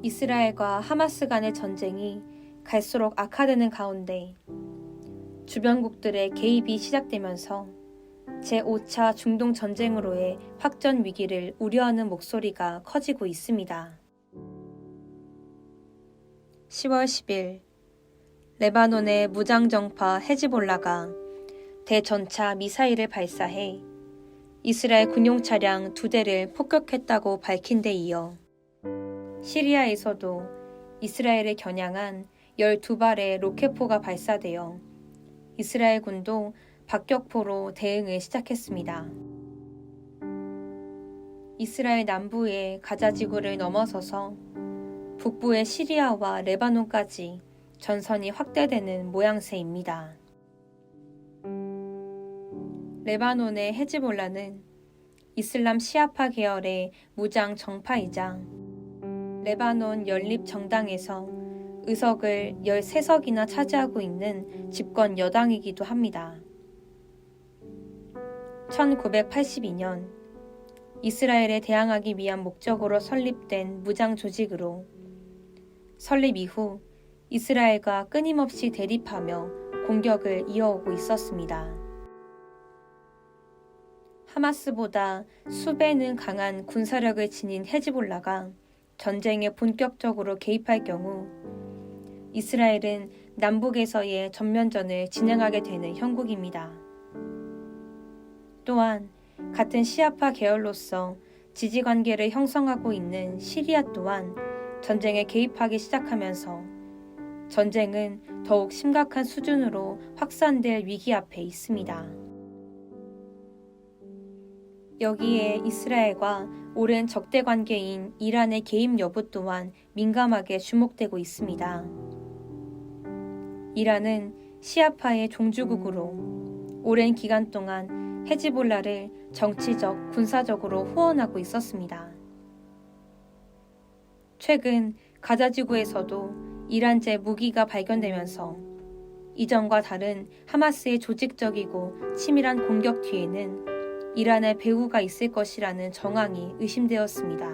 이스라엘과 하마스 간의 전쟁이 갈수록 악화되는 가운데 주변국들의 개입이 시작되면서 제5차 중동 전쟁으로의 확전 위기를 우려하는 목소리가 커지고 있습니다. 10월 10일 레바논의 무장정파 헤즈볼라가 대전차 미사일을 발사해 이스라엘 군용 차량 두 대를 폭격했다고 밝힌 데 이어 시리아에서도 이스라엘을 겨냥한 12발의 로켓포가 발사되어 이스라엘 군도 박격포로 대응을 시작했습니다. 이스라엘 남부의 가자 지구를 넘어서서 북부의 시리아와 레바논까지 전선이 확대되는 모양새입니다. 레바논의 헤즈볼라는 이슬람 시아파 계열의 무장 정파이자 레바논 연립 정당에서 의석을 13석이나 차지하고 있는 집권 여당이기도 합니다. 1982년 이스라엘에 대항하기 위한 목적으로 설립된 무장 조직으로 설립 이후 이스라엘과 끊임없이 대립하며 공격을 이어오고 있었습니다. 하마스보다 수배는 강한 군사력을 지닌 헤즈볼라가 전쟁에 본격적으로 개입할 경우 이스라엘은 남북에서의 전면전을 진행하게 되는 형국입니다. 또한 같은 시아파 계열로서 지지 관계를 형성하고 있는 시리아 또한 전쟁에 개입하기 시작하면서 전쟁은 더욱 심각한 수준으로 확산될 위기 앞에 있습니다. 여기에 이스라엘과 오랜 적대 관계인 이란의 개입 여부 또한 민감하게 주목되고 있습니다. 이란은 시아파의 종주국으로 오랜 기간 동안 헤지볼라를 정치적, 군사적으로 후원하고 있었습니다. 최근 가자지구에서도 이란제 무기가 발견되면서 이전과 다른 하마스의 조직적이고 치밀한 공격 뒤에는 이란의 배후가 있을 것이라는 정황이 의심되었습니다.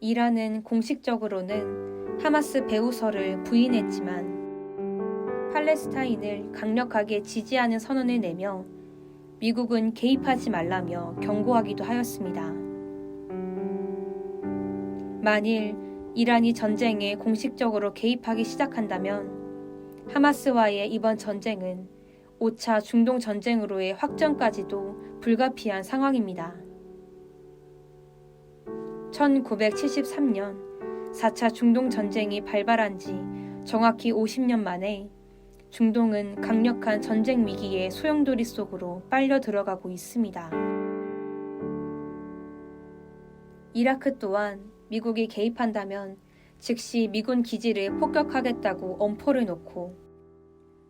이란은 공식적으로는 하마스 배후설을 부인했지만 팔레스타인을 강력하게 지지하는 선언을 내며 미국은 개입하지 말라며 경고하기도 하였습니다. 만일 이란이 전쟁에 공식적으로 개입하기 시작한다면 하마스와의 이번 전쟁은 5차 중동 전쟁으로의 확전까지도 불가피한 상황입니다. 1973년 4차 중동 전쟁이 발발한 지 정확히 50년 만에 중동은 강력한 전쟁 위기의 소용돌이 속으로 빨려 들어가고 있습니다. 이라크 또한 미국이 개입한다면 즉시 미군 기지를 폭격하겠다고 엄포를 놓고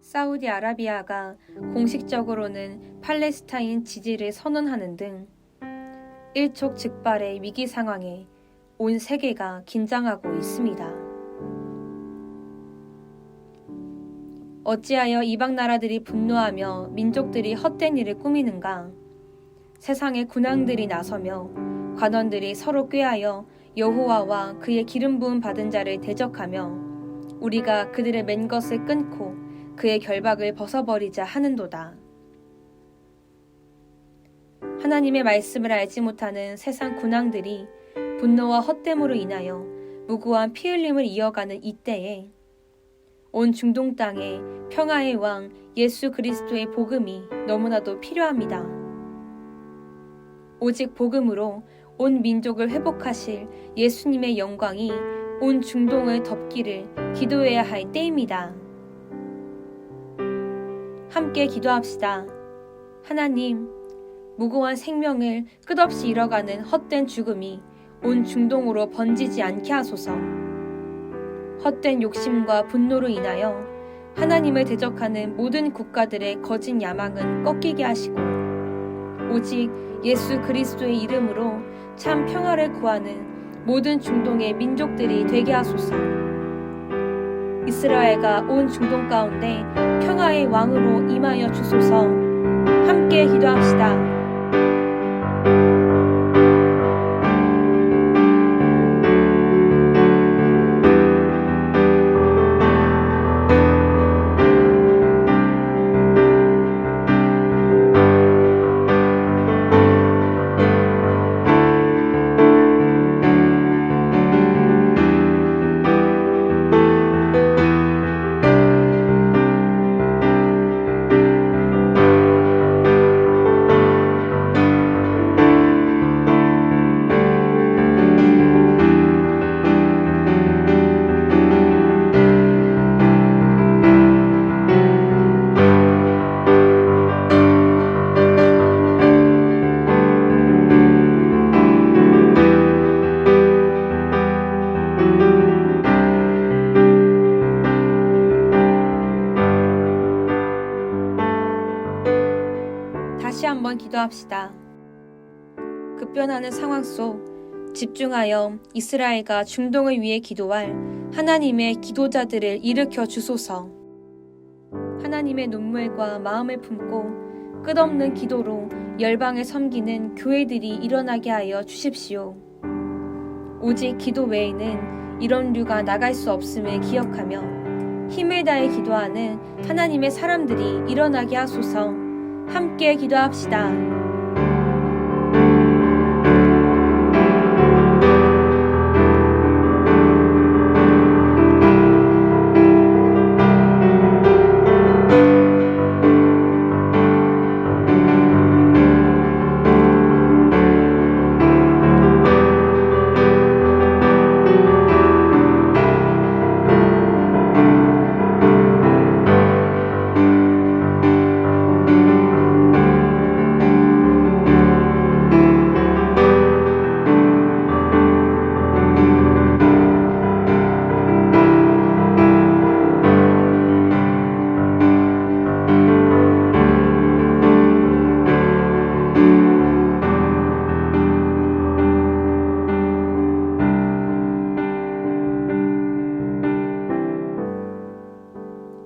사우디아라비아가 공식적으로는 팔레스타인 지지를 선언하는 등 일촉즉발의 위기 상황에 온 세계가 긴장하고 있습니다. 어찌하여 이방 나라들이 분노하며 민족들이 헛된 일을 꾸미는가? 세상의 군왕들이 나서며 관원들이 서로 꾀하여 여호와와 그의 기름 부음 받은 자를 대적하며 우리가 그들의 맨 것을 끊고 그의 결박을 벗어버리자 하는도다. 하나님의 말씀을 알지 못하는 세상 군왕들이 분노와 헛됨으로 인하여 무고한 피 흘림을 이어가는 이때에 온 중동 땅에 평화의 왕 예수 그리스도의 복음이 너무나도 필요합니다. 오직 복음으로 온 민족을 회복하실 예수님의 영광이 온 중동을 덮기를 기도해야 할 때입니다. 함께 기도합시다. 하나님, 무고한 생명을 끝없이 잃어가는 헛된 죽음이 온 중동으로 번지지 않게 하소서. 헛된 욕심과 분노로 인하여 하나님을 대적하는 모든 국가들의 거짓 야망은 꺾이게 하시고 오직 예수 그리스도의 이름으로 참 평화를 구하는 모든 중동의 민족들이 되게 하소서. 이스라엘과 온 중동 가운데 평화의 왕으로 임하여 주소서 함께 기도합시다. 다시 한번 기도합시다. 급변하는 상황 속 집중하여 이스라엘과 중동을 위해 기도할 하나님의 기도자들을 일으켜 주소서. 하나님의 눈물과 마음을 품고 끝없는 기도로 열방을 섬기는 교회들이 일어나게 하여 주십시오. 오직 기도 외에는 이런 류가 나갈 수 없음을 기억하며 힘을 다해 기도하는 하나님의 사람들이 일어나게 하소서 함께 기도합시다.